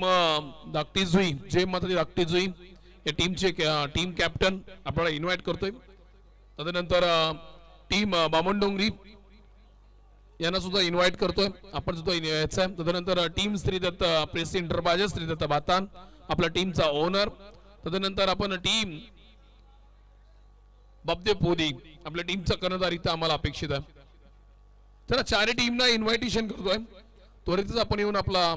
म, धाकटी जुई जे मात्र धाकटी जुई. या टीमचे टीम कॅप्टन आपल्याला इन्व्हाइट करतोय. त्यानंतर टीम बामणडोंगरी यांना सुद्धा इन्व्हाइट करतोय. आपण सुद्धा इन- यायचं आहे. तदनंतर team Shridatta press enterprises Shridatta बातान आपला टीमचा ओनर तदनंतर आपण टीम बबदेव पोदी आपल्या टीमचा कर्णधार इथं आम्हाला अपेक्षित आहे. त्याला चारही टीमना इन्व्हायटेशन करतोय. त्वरितच आपण येऊन आपला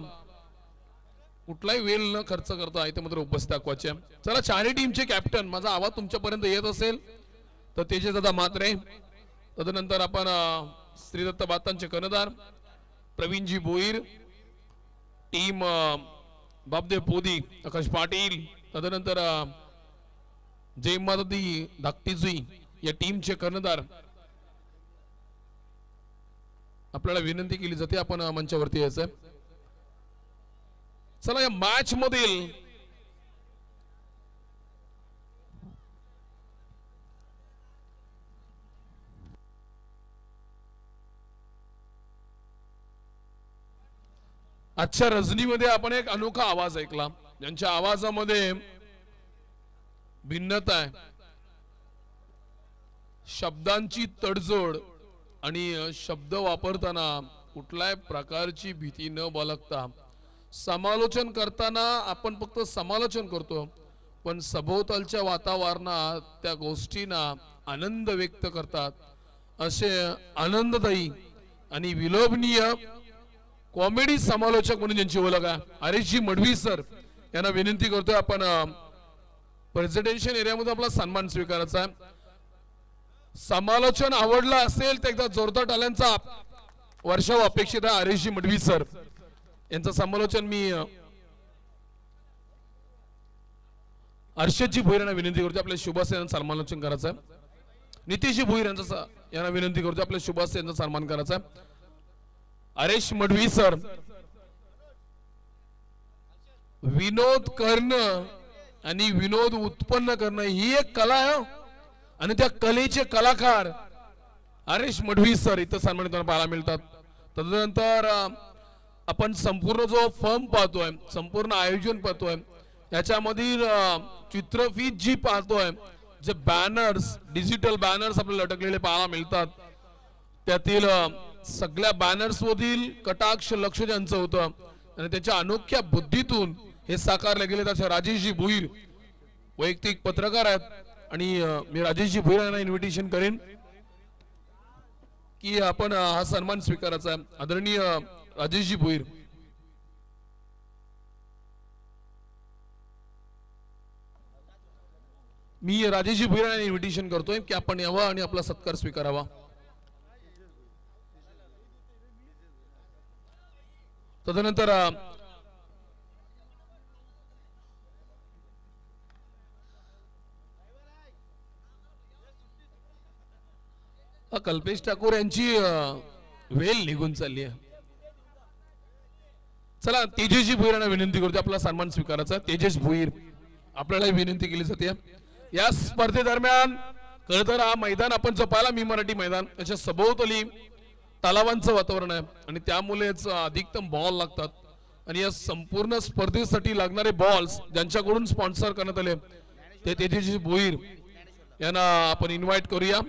कुठलाही वेळ न खर्च करता ते मात्र उपस्थित दाखवायचे. चला चारही टीमचे कॅप्टन माझा आवाज तुमच्यापर्यंत येत असेल तर तेजे दादा मात्रे तदनंतर आपण श्रीदत्त बातांचे कर्णधार प्रवीणजी भोईर टीम बाबदेव बापदेव पोदी आकाश पाटील तदनंतर जयमादी धाकटीजुई या टीमचे कर्णधार. आपल्याला विनंती केली जाते आपण मंचावरती यायचं चला या मॅच मधील आजच्या रजनीमध्ये आपण एक अनोखा आवाज ऐकला. ज्यांच्या आवाजामध्ये भिन्नता आहे. शब्दांची तडजोड आणि शब्द वापरताना कुठल्याही प्रकारची भीती न बाळगता समालोचन करताना आपण फक्त समालोचन करतो पण सभोवतालच्या वातावरणात त्या गोष्टींना आनंद व्यक्त करतात. असे आनंददायी आणि विलोभनीय कॉमेडी समालोचक म्हणून ज्यांची ओळख आहे हरीशजी मडवी सर यांना विनंती करतोय आपण प्रेझिडेन्शियल एरियामध्ये आपला सन्मान स्वीकारायचा आहे. समालोचन आवडलं असेल तर एकदा जोरदार टाल्यांचा वर्षाव अपेक्षित आहे हरीशजी मडवी सर. यांचं समालोचन मी अर्षदजी हर्षदजी भोईर यांना विनंती करतो आपल्या शुभास यांना सन्मानोचन करायचं आहे. नितीशजी भोईर यांचा यांना विनंती करतो आपल्या शुभास यांचा सन्मान करायचा आहे. हरेश मडवी सर विनोद करणं आणि विनोद उत्पन्न करणं ही एक कला आहे आणि त्या कलेचे कलाकार हरेश मडवी सर इथं सन्मानित पाहायला मिळतात. तदनंतर आपण संपूर्ण जो फर्म पाहतोय संपूर्ण आयोजन पाहतोय याच्यामधील चित्रफीत जी पाहतोय जे बॅनर्स डिजिटल बॅनर्स आपल्याला लटकलेले पाहायला मिळतात त्यातील सगळ्या बॅनर्स मधील कटाक्ष लक्ष ज्यांचं होतं आणि त्याच्या अनोख्या बुद्धीतून हे साकारले गेले त्याच्या राजेशजी भुईर. वैयक्तिक पत्रकार आहेत आणि मी राजेशजी भुईर यांना इन्व्हिटेशन करेन की आपण हा सन्मान स्वीकारायचा आहे. आदरणीय राजेशजी भुईर. मी राजेशजी भुईर यांना इन्व्हिटेशन करतोय की आपण यावा आणि आपला सत्कार स्वीकारावा. तदनंतर कल्पेश ठाकूर यांची वेल निघून चालली आहे. चला तेजसजी भुईर यांना विनंती करतो आपला सन्मान स्वीकारायचा. तेजेश तेजस भुईर आपल्याला विनंती केली जाते. या स्पर्धेदरम्यान खरं तर हा मैदान आपण जो पाहिला मी मराठी मैदान त्याच्या सभोवतली तलावांचं वातावरण आहे आणि त्यामुळेच अधिकतम बॉल लागतात. आणि या संपूर्ण स्पर्धेसाठी लागणारे बॉल्स ज्यांच्याकडून स्पॉन्सर करण्यात आले ते तेजस्वी भोईर. यांना आपण इन्व्हाइट करूया.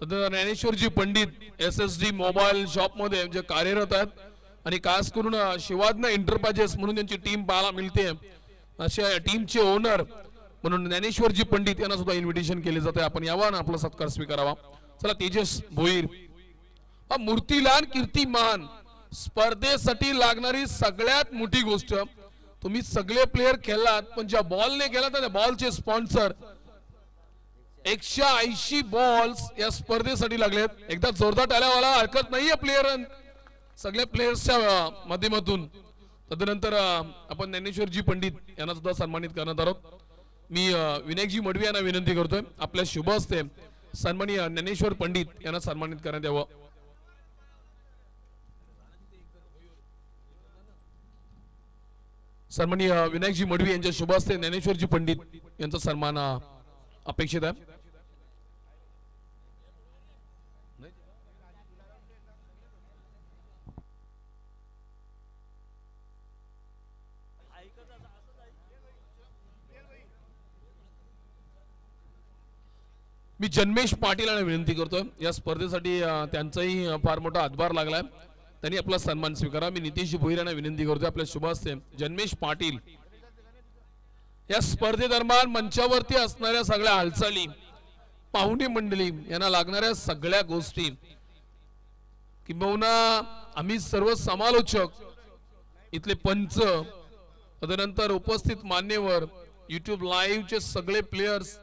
तर Dnyaneshwar ji Pandit S S D mobile शॉपमध्ये जे कार्यरत आहेत आणि खास करून अं, एंटरप्राइजेस म्हणून त्यांची टीम पाहायला मिळते. अशा टीमचे ओनर म्हणून ज्ञानेश्वरजी पंडित यांना सुद्धा इन्व्हिटेशन केले जाते. आपण यावा ना आपला सत्कार स्वीकारावा. चला तेजस भोईर. हा मूर्तीलान कीर्तिमान स्पर्धेसाठी लागणारी सगळ्यात मोठी गोष्ट तुम्ही सगळे प्लेयर खेळलात पण ज्या बॉलने खेळला त्या बॉलचे स्पॉन्सर एकशे ऐंशी बॉल्स या स्पर्धेसाठी लागलेत. एकदा जोरदार टाळ्यावाला हरकत नाहीये प्लेयर सगळ्या प्लेयर्सच्या माध्यमातून. तदनंतर आपण ज्ञानेश्वरजी पंडित यांना सुद्धा सन्मानित करण्यात आहोत. मी विनायकजी मडवी यांना विनंती करतोय. आपल्या शुभ हस्ते सन्मानीय ज्ञानेश्वर पंडित यांना सन्मानित करण्यात यावं. सन्मानीय विनायकजी मडवी यांच्या शुभ हस्ते ज्ञानेश्वरजी पंडित यांचा सन्मान अपेक्षित आहे. मी जन्मेश पाटील यांना विनंती करतोय. या स्पर्धेसाठी त्यांचाही फार मोठा हातभार लागलाय. त्यांनी आपला सन्मान स्वीकारा. मी नितीश भोईर यांना विनंती करतोय आपल्या शुभ जन्मेश पाटील. या स्पर्धेदरम्यान मंचावरती असणाऱ्या सगळ्या हालचाली पाहुणे मंडळी यांना लागणाऱ्या सगळ्या गोष्टी किंबहुना आम्ही सर्व समालोचक इथले पंच तदनंतर उपस्थित मान्यवर युट्यूब लाईव्हचे सगळे प्लेयर्स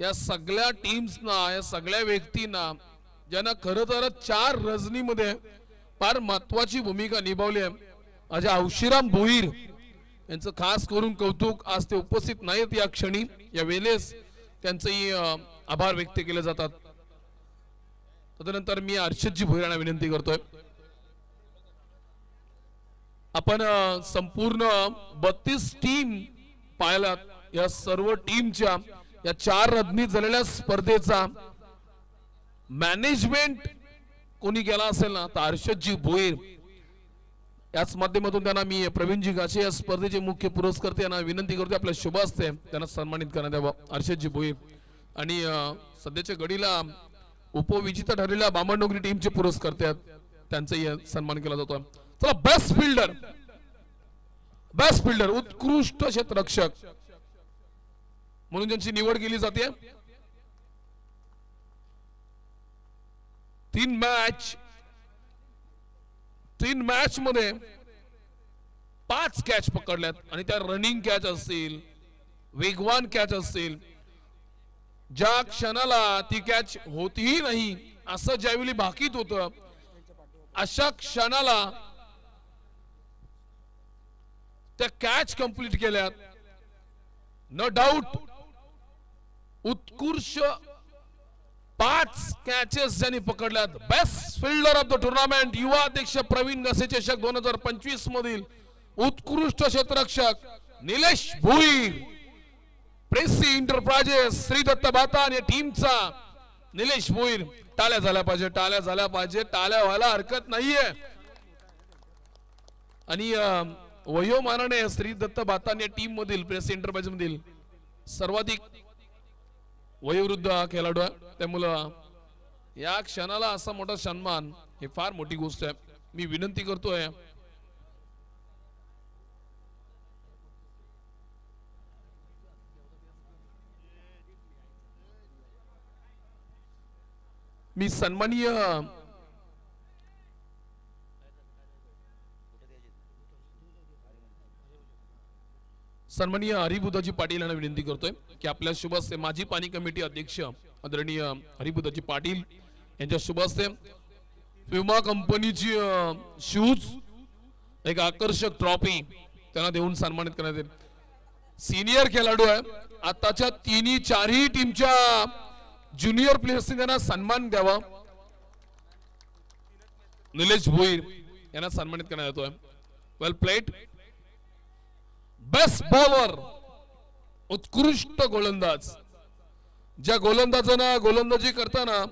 या सगळ्या टीम्सना या सगळ्या व्यक्तींना ज्यांना खरं तर चार रजनीमध्ये फार महत्वाची भूमिका निभावली आहे. माझ्या औशिराम भोईर यांचं खास करून कौतुक आज ते उपस्थित नाहीत या क्षणी. या वेळेस त्यांचंही आभार व्यक्त केले जातात. तदनंतर मी अर्षदजी भोईर यांना विनंती करतोय. आपण संपूर्ण बत्तीस टीम पाहिलात. या सर्व टीमच्या या चार रजनी झालेल्या स्पर्धेचा मॅनेजमेंट कोणी केला असेल ना तर हर्षदजी भोईर. याच माध्यमातून त्यांना मी प्रवीणजी गाशे या स्पर्धेचे मुख्य पुरस्कर्ते यांना विनंती करतो आपल्या शुभ असते. त्यांना सन्मानित करण्यात यावं. हर्षदजी भोईर. आणि सध्याच्या घडीला उपविजेता ठरलेल्या बामणडोंगरी टीमचे पुरस्कर्ते आहेत त्यांचाही सन्मान केला जातो चला बेस्ट फिल्डर बेस्ट फिल्डर उत्कृष्ट क्षेत्ररक्षक म्हणून ज्यांची निवड केली जाते तीन मॅच तीन मॅच मध्ये पाच कॅच पकडल्यात आणि त्या रनिंग कॅच असतील वेगवान कॅच असतील ज्या क्षणाला ती कॅच होतीही नाही असं ज्यावेळी भाकीत होतं अशा क्षणाला त्या कॅच कंप्लीट केल्यात. न डाऊट उत्कृष्ट पाच कॅचेस ज्यांनी पकडल्यात. Best fielder of the tournament युवा अध्यक्ष प्रवीण गसे चषक दोन हजार पंचवीस मधील उत्कृष्ट क्षेत्ररक्षक निलेश भुईर प्रेसी इंटरप्राइजेस श्री दत्त बातान या टीमचा निलेश भुईर. टाळ्या झाल्या पाहिजे टाळ्या झाल्या पाहिजे टाळ्या व्हायला हरकत नाहीये. आणि वयोमानाने श्री दत्त बातान या टीम मधील प्रेस इंटरप्राइज मधील सर्वाधिक वयोवृद्ध हा खेळाडू आहे. त्यामुळं या क्षणाला असा मोठा सन्मान हे फार मोठी गोष्ट आहे. मी विनंती करतोय. मी सन्माननीय सन्माननीय हरिबुद्धाजी पाटील यांना विनंती करतोय की आपल्या शुभ हस्ते माजी पाणी कमिटी अध्यक्ष आदरणीय हरिबुद्धाजी पाटील यांच्या शुभ हस्ते विमा कंपनीची शूज एक आकर्षक ट्रॉफी त्यांना देऊन सन्मानित करण्यात येईल. सिनियर खेळाडू आहे. आताच्या तिन्ही चारही टीमच्या ज्युनियर प्लेयर्सनी त्यांना सन्मान द्यावा. निलेश भोईर यांना सन्मानित करण्यात येतोय. वेल प्लेट बेस्ट बॉलर उत्कृष्ट गोलंदाज. ज्या गोलंदाजानं गोलंदाजी करताना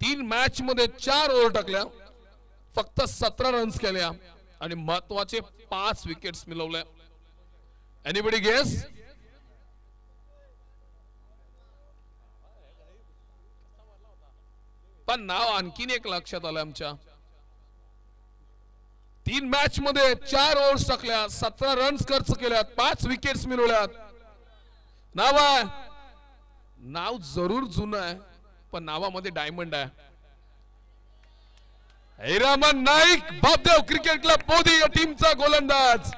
तीन मॅच मध्ये चार ओव्हर टाकल्या फक्त सतरा रन्स केल्या आणि महत्त्वाचे पाच विकेट्स मिळवल्या. एनिबडी गेस पण नाव आणखीन एक लक्षात आलं आमच्या. तीन मॅच मध्ये चार ओव्हर्स टाकल्या सतरा रन्स खर्च केल्यात पाच विकेट्स मिळवल्यात. नाव आहे. नाव जरूर जुनं आहे पण नावामध्ये डायमंड आहे. हैरामन नाईक बापदेव क्रिकेट क्लब मोदी या टीमचा गोलंदाज.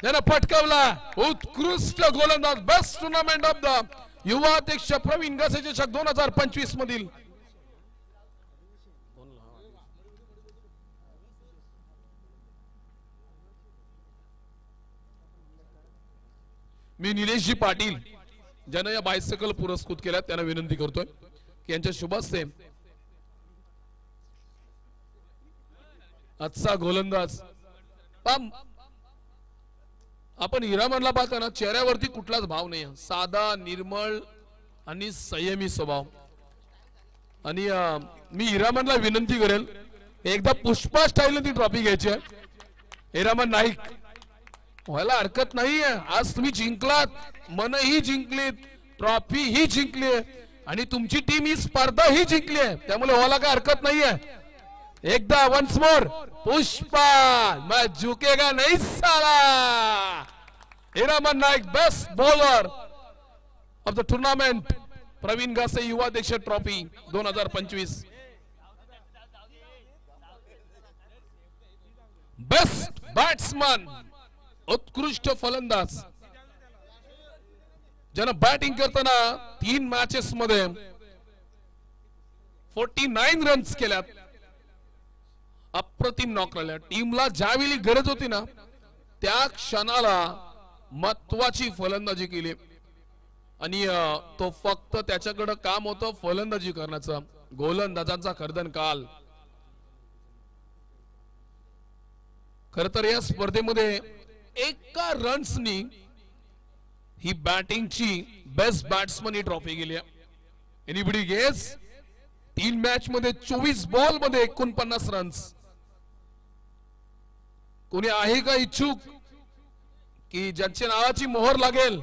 त्यानं पटकावला उत्कृष्ट गोलंदाज बेस्ट टुर्नामेंट ऑफ द युवा अध्यक्ष प्रवीण गसेचे चषक दोन हजार पंचवीस मधील मी निलेशजी पाटील ज्यानं या बायसायकल पुरस्कृत केल्या त्यांना विनंती करतोय की यांच्या शुभस्ते आजचा गोलंदाज. आपण हिरामनला पाहताना चेहऱ्यावरती कुठलाच भाव नाही साधा निर्मळ आणि संयमी स्वभाव. आणि मी हिरामनला विनंती करेल एकदा पुष्पा स्टाईल ती ट्रॉफी घ्यायची आहे. हिरामन नाईक. व्हायला हरकत नाहीये. आज तुम्ही जिंकलात मनही जिंकलीत ट्रॉफी ही जिंकली आणि तुमची टीम ही स्पर्धा ही जिंकली आहे. त्यामुळे व्हायला काय हरकत नाहीये. एकदा वन्स मोर पुष्पा मैं झुकेगा नहीं साला. Hiraman Naik best bowler of the tournament Praveen Ghase युवा अध्यक्ष ट्रॉफी दोन हजार पंचवीस. बेस्ट बॅट्समन उत्कृष्ट फलंदाज. ज्यानं बॅटिंग करताना तीन मॅचेस मध्ये फोर्टी नाईन रन्स केल्यात. अप्रतिम नॉक राहिल्या टीमला ज्यावेळी गरज होती ना त्या क्षणाला महत्वाची फलंदाजी केली. आणि तो फक्त त्याच्याकडं काम होतं फलंदाजी करण्याचं. गोलंदाजांचा खर्दन काल. खर तर या स्पर्धेमध्ये एका रन्सनी ही बॅटिंगची बेस्ट बॅट्समन ही ट्रॉफी गेली एनिबडी गेस तीन मॅच मध्ये चोवीस बॉलमध्ये एकोणपन्नास रन्स कोणी आहे का इच्छुक की ज्यांच्या नावाची मोहर लागेल?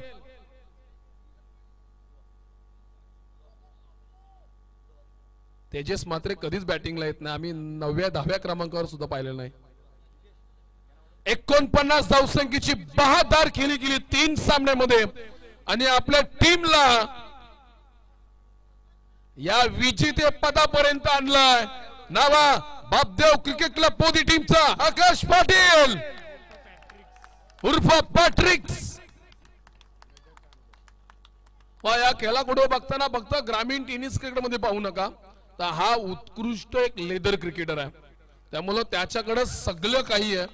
तेजस मात्र कधीच बॅटिंगला येत नाही. आम्ही नवव्या दहाव्या क्रमांकावर सुद्धा पाहिलेलं नाही. एकोणपन्नास धावसंख्येची बहादार खेळी गेली तीन सामन्यामध्ये. आणि आपल्या टीमला या विजेते पदापर्यंत आणलाय. नावा बापदेव क्रिकेट क्लब पोदी टीमचा आकाश पाटील. उर्फ पॅट्रिक्स. वा या कुठं बघताना फक्त ग्रामीण टेनिस क्रिकेटमध्ये पाहू नका. तर हा उत्कृष्ट एक लेदर क्रिकेटर आहे. त्यामुळं त्याच्याकडे सगळं काही आहे.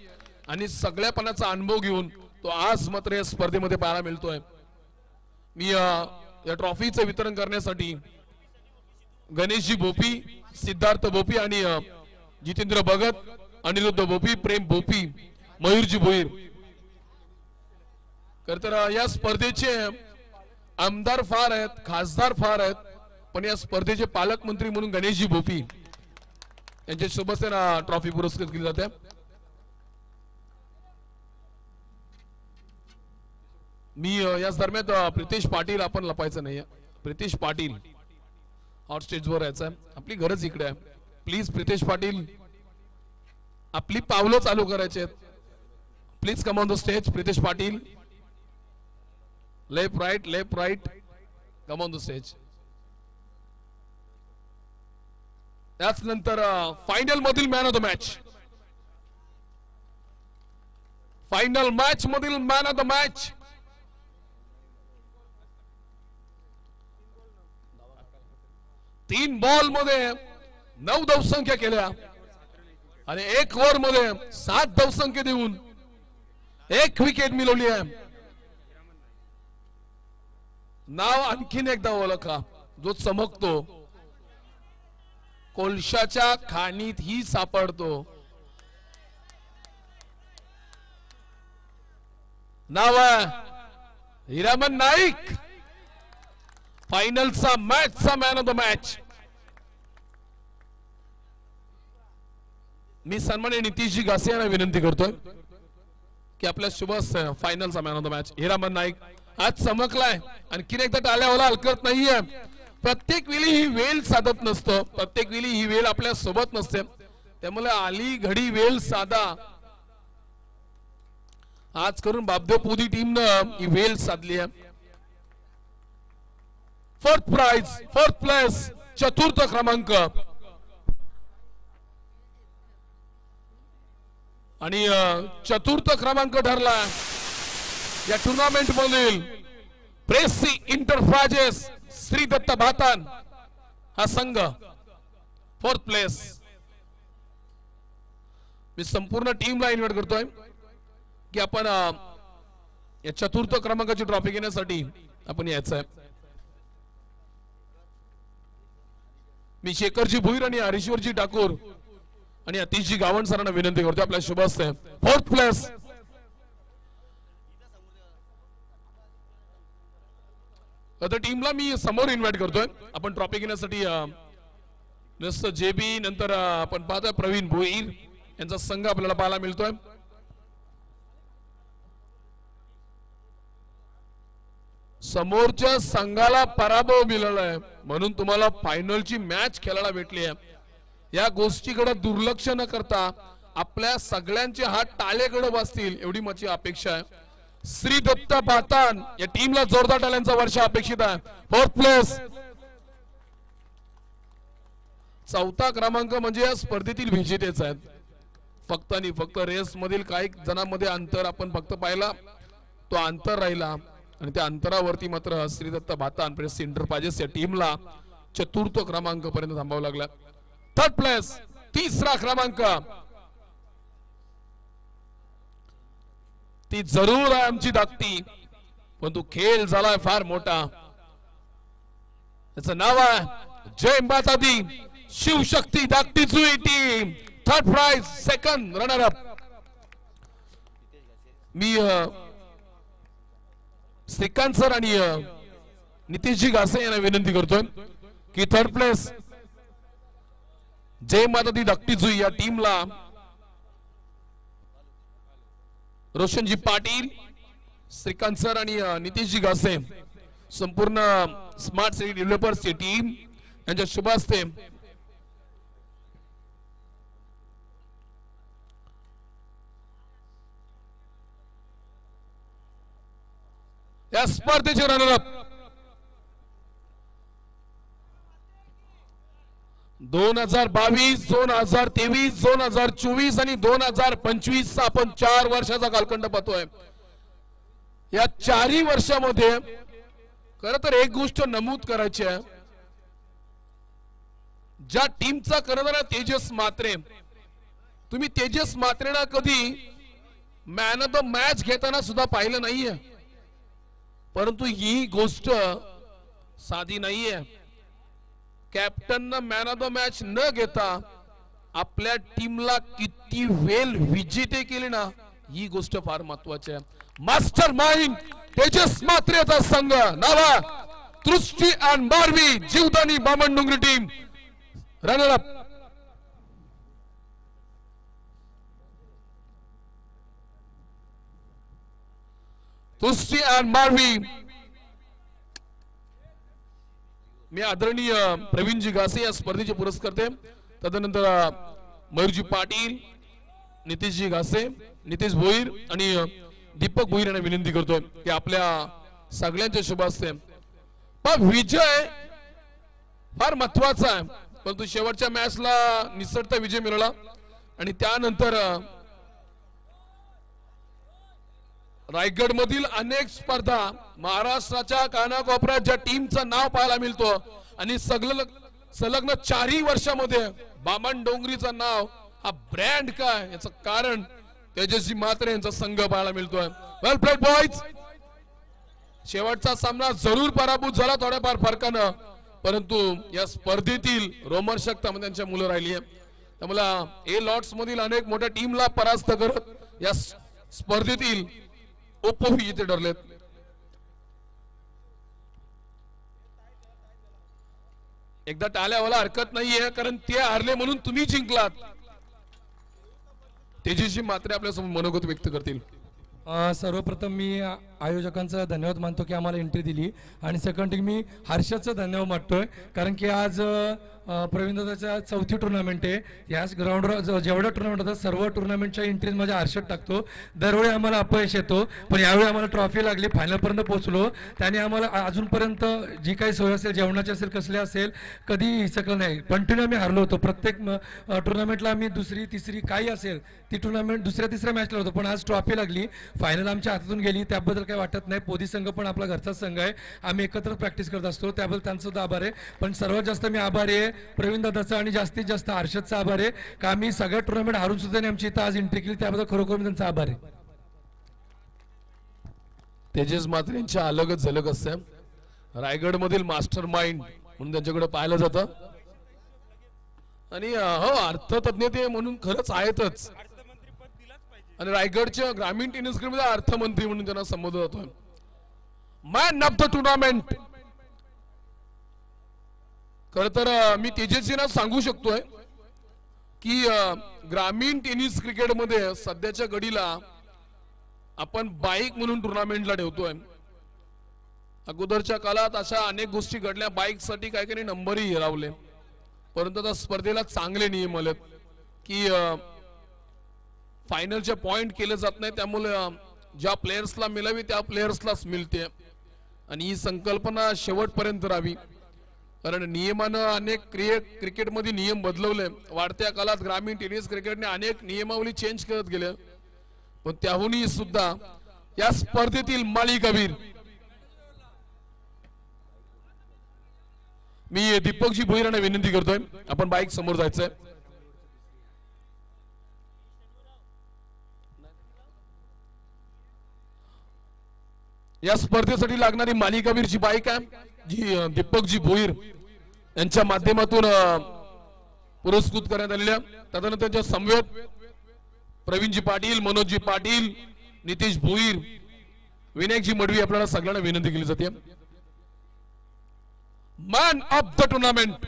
आणि सगळ्यापणाचा अनुभव घेऊन तो आज मात्र या स्पर्धेमध्ये पाहायला मिळतोय. मी या ट्रॉफीचं वितरण करण्यासाठी गणेशजी भोपी सिद्धार्थ भोपी आणि जितेंद्र भगत अनिरुद्ध भोपी प्रेम भोपी मयूरजी भोईर. खर तर या स्पर्धेचे आमदार फार आहेत खासदार फार आहेत पण या स्पर्धेचे पालकमंत्री म्हणून गणेशजी भोपी यांच्या शुभसेना ट्रॉफी पुरस्कृत केली जाते. मी याच दरम्यान प्रितेश पाटील आपण लपायचं नाही प्रितेश पाटील हॉट स्टेजवर यायचं आपली गरज इकडे आहे. प्लीज प्रितेश पाटील. आपली पावलं चालू करायची आहेत. Please come on the stage Pritesh Patil. Left right left right come on the stage त्याच नंतर फायनल मधील man of the match final match मधील मॅन ऑफ द मॅच तीन बॉलमध्ये नऊ धावसंख्या केल्या. आणि एक ओव्हरमध्ये सात धावसंख्या देऊन एक विकेट मिळवली आहे. नाव आणखीन एकदा ओळखा. जो चमकतो. कोळशाच्या खाणीत ही सापडतो. नाव आहे हिरामन नाईक. फायनलचा मॅचचा मॅन ऑफ द मॅच मी सन्मान्य नितीशजी घासे यांना विनंती करतोय की आपल्या शुभ फायनलचा man of the match Hiraman Naik आज चमकलाय आणखीन एकदा टाळ्यावाला हलकत नाहीये. प्रत्येक वेळी ही वेळ साधत नसतं. प्रत्येक वेळी ही वेळ आपल्यासोबत नसते. त्यामुळे आली घडी वेळ साधा. आज करून बापदेव पोदी टीमनं ही वेळ साधली आहे. फोर्थ प्राइज फोर्थ प्लेस चतुर्थ क्रमांक. आणि चतुर्थ क्रमांक ठरला या टुर्नामेंट मधील प्रेसी इंटरप्राइजेस श्री दत्त भातान हा संघ फोर्थ प्लेस मी संपूर्ण टीमला इन्व्हाइट करतोय की आपण या चतुर्थ क्रमांकाची ट्रॉफी घेण्यासाठी आपण यायचं आहे मी शेखरजी भुईर आणि हरीश्वरजी ठाकूर आणि अतिशजी गावण सरांना विनंती करतो. आपल्या शुभ असते फोर्थ प्लेस आता टीमला मी समोर इन्व्हाइट करतोय. आपण ट्रॉफी घेण्यासाठी नुसतं जेबी नंतर आपण पाहतोय प्रवीण भोईर. यांचा संघ आपल्याला पाहायला मिळतोय. समोरच्या संघाला पराभव मिळालाय. म्हणून तुम्हाला फायनलची मॅच खेळायला भेटली आहे. या गोष्टीकडे दुर्लक्ष न करता आपल्या सगळ्यांचे हात टाळेकडे बसतील एवढी माझी अपेक्षा आहे. श्री दत्ता पातान या टीमला जोरदार टाळ्यांचा वर्ष अपेक्षित आहे. फोर्थ प्लेस चौथा क्रमांक म्हणजे या स्पर्धेतील विजेतेच आहेत. फक्त आणि फक्त रेस मधील काही जणांमध्ये अंतर आपण फक्त पाहिला. तो अंतर राहिला. आणि त्या अंतरावरती मात्र श्रीदत्त भातान म्हणजे प्रेस पाजेस या टीमला चतुर्थ क्रमांक पर्यंत थांबावं लागला. थर्ड प्लेस तिसरा क्रमांक. ती जरूर आहे आमची धाकटी पण तो खेळ झालाय फार मोठा. त्याचं नाव आहे जय मातादी Shivshakti Dhakti Jui team third prize second runner up मी श्रीकांत सर आणि नितीशजी घासे यांना विनंती करतोय की थर्ड प्लेस जय माता दी धाकटी जुई या टीमला रोशनजी पाटील श्रीकांत सर आणि नितीशजी घासे संपूर्ण स्मार्ट सिटी डेव्हलपर्सची टीम यांच्या शुभ या स्पर्धेचे रनरअप दोन हजार बावीस दोन हजार तेवीस दोन हजार चोवीस आणि दोन हजार पंचवीस आपण चार वर्षाचा कालखंड पाहतोय. या चारही वर्षामध्ये खर तर एक गोष्ट नमूद करायची आहे. ज्या टीमचा खरं तर तेजस मात्रे तुम्ही तेजस मात्रेना कधी मॅन ऑफ द मॅच घेताना सुद्धा पाहिलं नाहीये. परंतु ही गोष्ट साधी नाहीये. कॅप्टननं मॅन ऑफ द मॅच न घेता आपल्या टीमला किती वेल विजेते केले ना ही गोष्ट फार महत्वाची आहे. मास्टर माइंड तेजस मात्रेचा संघ नावा Drishti and Barvi Jivdani Bamandungri team runner up Tushti and Barvi मी आदरणीय प्रवीणजी घासे या स्पर्धेचे पुरस्कर्ते तदनंतर मयूरजी पाटील नितीशजी घासे नितीश भोईर आणि दीपक भोईर यांना विनंती करतोय की आपल्या सगळ्यांच्या शुभ असते पण विजय फार महत्त्वाचा आहे. परंतु शेवटच्या मॅचला निसटता विजय मिळाला आणि त्यानंतर रायगड मधील अनेक स्पर्धा महाराष्ट्राच्या कानाकोपऱ्यात ज्या टीमचं नाव पाहायला मिळतो आणि सगळं संलग्न चारही वर्षामध्ये बामण डोंगरीचं नाव हा ब्रँड काय याचं कारण तेजस्वी मात्रे यांचा संघ पाहायला मिळतोय. वेल प्लेड बॉईज शेवटचा सामना जरूर पराभूत झाला थोड्याफार फरकानं परंतु या स्पर्धेतील रोमनमध्ये त्यांच्या मुलं राहिली आहे त्यामुळे ए लॉट्स मधील अनेक मोठ्या टीमला परास्त करत या स्पर्धेतील स्पर्धेतील इथे ठरलेत. एकदा टाळ्या मला हरकत नाहीये कारण ते हारले म्हणून तुम्ही जिंकलात. तेजस्वी मात्रे आपल्यासमोर मनोगत व्यक्त करतील. सर्वप्रथम मी आयोजकांचा धन्यवाद मानतो की आम्हाला एंट्री दिली. आणि सेकंड थिंग मी हर्षदचं धन्यवाद मानतोय कारण की आज प्रवीणदाचा चौथी टुर्नामेंट आहे. याच ग्राउंडवर जेवढ्या टुर्नामेंट होतात सर्व टुर्नामेंटच्या एंट्रीज माझ्या हर्षद टाकतो. दरवेळी आम्हाला अपयश येतो पण यावेळी आम्हाला ट्रॉफी लागली फायनलपर्यंत पोहोचलो. त्याने आम्हाला अजूनपर्यंत जी काही सोय असेल जेवणाची असेल कसली असेल कधी हिसकलं नाही. कंटिन्यू आम्ही हरलो होतो. प्रत्येक टुर्नामेंटला आम्ही दुसरी तिसरी काही असेल ती टुर्नामेंट दुसऱ्या तिसऱ्या मॅचला होतो पण आज ट्रॉफी लागली. फायनल आमच्या हातातून गेली. त्याबद्दल काही वाटत नाही. पोदी संघ पण आपला घरचाच संघ आहे. आम्ही एकत्र प्रॅक्टिस करत असतो. त्याबद्दल त्यांचा सुद्धा आभार आहे. पण सर्वात जास्त मी आभारी आहे प्रवीण दादाचा आणि जास्तीत जास्त हर्षदचा आभार आहे. का आम्ही सगळ्या टुर्नामेंट हारून सुद्धा त्यांनी आमची इथं आज एंट्री केली. त्याबद्दल खरोखर मी त्यांचा आभार आहे. तेजस मात्र यांच्या अलगच झलक असते रायगड मधील मास्टर माइंड म्हणून त्यांच्याकडे पाहिलं जातं. आणि हो अर्थतज्ञ ते म्हणून खरंच आहेतच. आणि रायगडच्या ग्रामीण टेनिस क्रीडमध्ये अर्थमंत्री म्हणून त्यांना संबोधला जातोय मॅन ऑफ द टुर्नामेंट खर तर मी तेजस्वीना सांगू शकतोय की ग्रामीण टेनिस क्रिकेटमध्ये सध्याच्या घडीला आपण बाईक म्हणून टुर्नामेंटला ठेवतोय. अगोदरच्या काळात अशा अनेक गोष्टी घडल्या. बाईकसाठी काही काही नंबरही हिरावले परंतु आता स्पर्धेला चांगले नियम आलेत की फायनलचे पॉइंट केले जात नाही त्यामुळे ज्या प्लेयर्सला मिळावी त्या प्लेयर्सलाच मिळते. आणि ही संकल्पना शेवटपर्यंत राहावी. कारण नियमानं अनेक क्रिकेट क्रिकेटमध्ये नियम बदलवले. वाढत्या काळात ग्रामीण टेनिस क्रिकेटने अनेक नियमावली चेंज करत गेले. पण त्याहूनही सुद्धा या स्पर्धेतील मालिकावीर मी दीपकजी भोईरांना विनंती करतोय. आपण बाईक समोर जायचंय. या स्पर्धेसाठी लागणारी मालिकावीरची बाईक आहे जी दीपकजी भोईर यांच्या माध्यमातून पुरस्कृत करण्यात आलेल्या त्यानंतर त्यांच्या समवेत प्रवीणजी पाटील मनोजजी पाटील नितीश भोईर विनायकजी मडवी आपल्याला सगळ्यांना विनंती केली जाते. मॅन ऑफ द टुर्नामेंट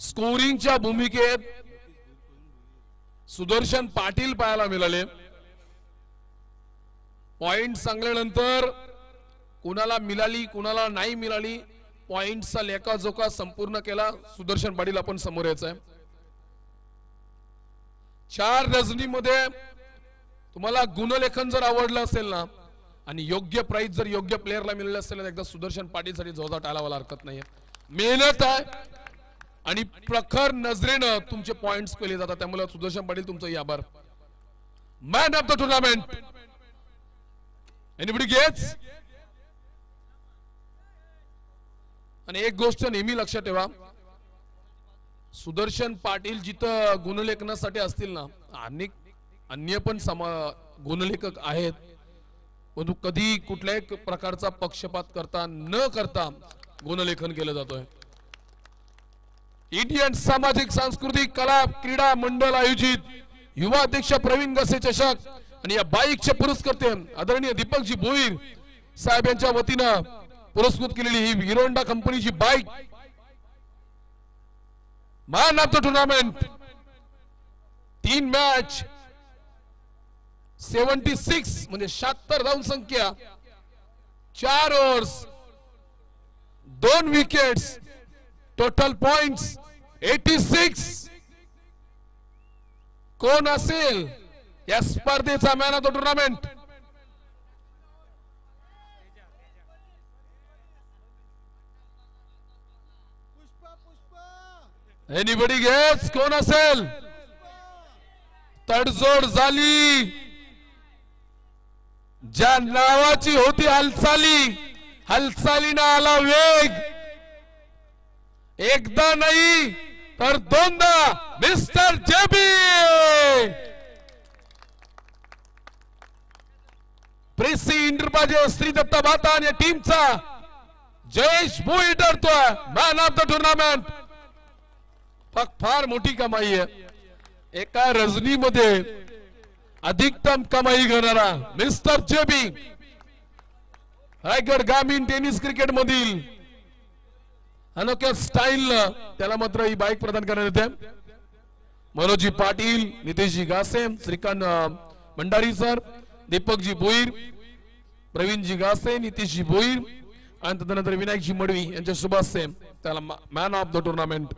स्कोरिंगच्या भूमिकेत सुदर्शन पाटील पाहायला मिळाले. पॉइंट सांगल्यानंतर कुणाला मिळाली कुणाला नाही मिळाली पॉइंटचा लेखाजोखा संपूर्ण केला. सुदर्शन पाटील आपण समोर यायचं आहे चार रजनीमध्ये तुम्हाला गुणलेखन जर आवडलं असेल ना आणि योग्य प्राईज जर योग्य प्लेअरला मिळालं असेल ना एकदा सुदर्शन पाटीलसाठी जोरदार टाळावाला हरकत नाही मेहनत आहे आणि प्रखर नजरेनं तुमचे पॉइंट्स केले जातात. त्यामुळे सुदर्शन पाटील तुमचं आभार. Man of the tournament anybody guess आणि एक गोष्ट नेहमी लक्षात ठेवा. सुदर्शन पाटील जिथं गुणलेखनासाठी असतील ना अनेक अन्य पण समा गुणलेखक आहेत. परंतु कधी कुठल्याही प्रकारचा पक्षपात करता न करता गुणलेखन केलं जातोय. इंडियन सामाजिक सांस्कृतिक कला क्रीडा मंडळ आयोजित युवा अध्यक्ष प्रवीण गसे चषक आणि या बाईकचे पुरस्कर्ते आदरणीय दीपकजी भोईर साहेब यांच्या वतीनं पुरस्कृत केलेली ही हिरोंडा कंपनीची bike. Man of the tournament तीन मॅच सेव्हन्टी सिक्स म्हणजे शहात्तर धावून संख्या. चार ओव्हर्स दोन wickets total points eighty six कोण असेल? या स्पर्धेचा man of the tournament anybody guess कोण असेल? तडजोड झाली. ज्या नावाची होती हालचाली हालचालीनं आला वेग. एकदा नाही तर दोनदा mister J B! Presi enterprises Shri Datta Batan या टीमचा जयेश भोई ठरतोय मॅन ऑफ द टुर्नामेंट फार मोठी कमाई आहे. एका रजनीमध्ये अधिकतम कमाई करणारा मिस्टर जेबी. रायगड ग्रामीण टेनिस क्रिकेट मधील अनोख्या स्टाईल त्याला मात्र ही बाईक प्रदान करण्यात येते. मनोजी पाटील नितेशजी गासेम श्रीकांत भंडारी सर दीपकजी भोईर प्रवीणजी गासे नितीशजी भोईर आणि त्यानंतर विनायकजी मडवी यांच्या शुभास्ते त्याला मॅन ऑफ द टुर्नामेंट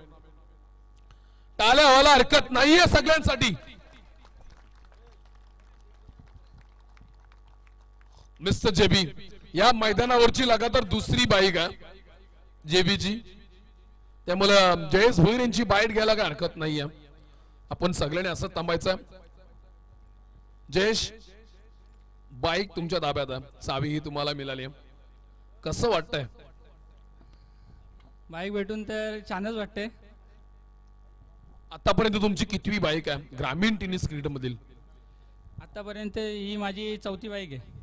टाळ्या व्हायला हरकत नाहीये सगळ्यांसाठी. मिस्टर जेबी या मैदानावरची लगातार दुसरी बाईक आहे जेबीची. त्यामुळे जयेश भोईर यांची बाईट घ्यायला काय हरकत नाहीये. आपण सगळ्यांनी असं थांबायचं. जयेश बाईक तुमच्या ताब्यात आहे. चावी ही तुम्हाला मिळाली आहे. कसं वाटतंय? बाईक भेटून तर छानच वाटते आतापर्यंत तुमची कितवी बाईक आहे? ग्रामीण टेनिस क्रिकेट मधील आतापर्यंत ही माझी चौथी बाईक आहे.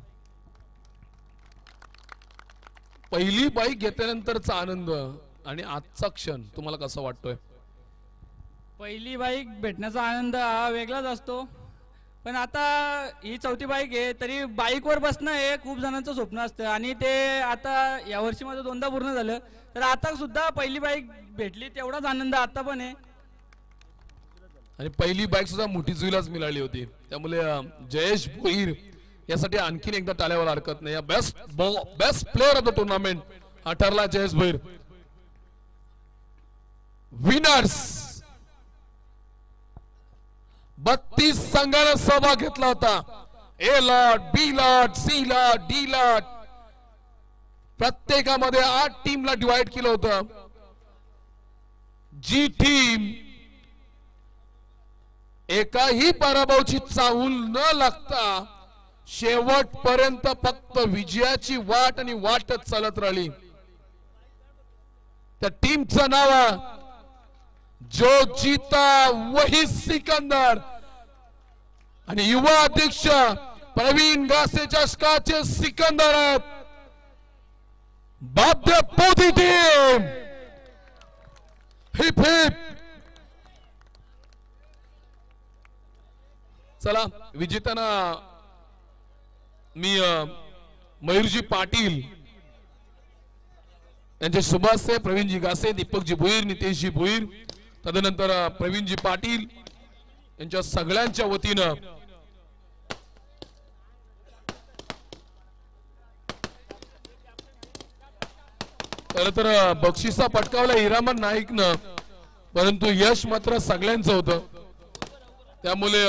पहिली बाईक घेतल्यानंतरचा आनंद आणि आजचा क्षण तुम्हाला कसा वाटतोय? पहिली बाईक भेटण्याचा आनंद हा वेगळाच असतो. पण आता ही चौथी बाईक आहे तरी बाईकवर बसणं हे खूप जणांचं स्वप्न असतं. आणि ते आता यावर्षी माझं दोनदा पूर्ण झालं. तर आता सुद्धा पहिली बाईक भेटली तेवढाच आनंद आता पण आहे. आणि पहिली बाईक सुद्धा मोठी जुईलाच मिळाली होती. त्यामुळे जयेश भोईर यासाठी आणखीन एकदा टाळ्यावर हरकत नाही. Best best player of the tournament हा ठरला जयेश भोईर. विनर्स बत्तीस संघाने सहभाग घेतला होता. A lot B lot C lot D lot. प्रत्येकामध्ये आठ टीमला डिवाइड केलं होतं. जी टीम एकाही पराभवची चाहूल न लागता शेवटपर्यंत फक्त विजयाची वाट आणि वाटच चालत राहिली. त्या टीमचं नाव जो जीता वही सिकंदर. आणि युवा अध्यक्ष प्रवीण गासे चषकाचे सिकंदर आहेत. बाध्य पोती टीम हिप हिप. चला विजेत्यांना मी मयूरजी पाटील यांचे शुभास्य प्रवीणजी गासे दीपकजी भुईर नितेशजी भुईर तदनंतर प्रवीणजी पाटील यांच्या सगळ्यांच्या वतीनं खर तर बक्षिसा पटकावला हिरामन नाईकनं. परंतु यश मात्र सगळ्यांचं होतं. त्यामुळे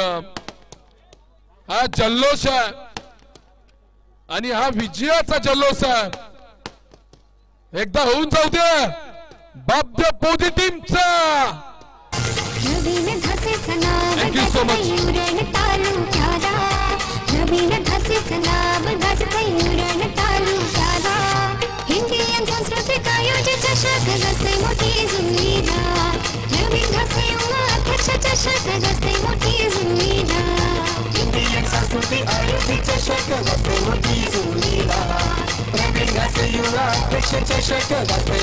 हा जल्लोष आहे. आणि हा विजयाचा जल्लोष आहे. एकदा होऊन जाऊ दे. बाब्य पोदी टीमचा. नवीन धासेचं नाव गाजते मोठी जुनीला नवीन धासे युवा अध्यक्ष चषक गाजते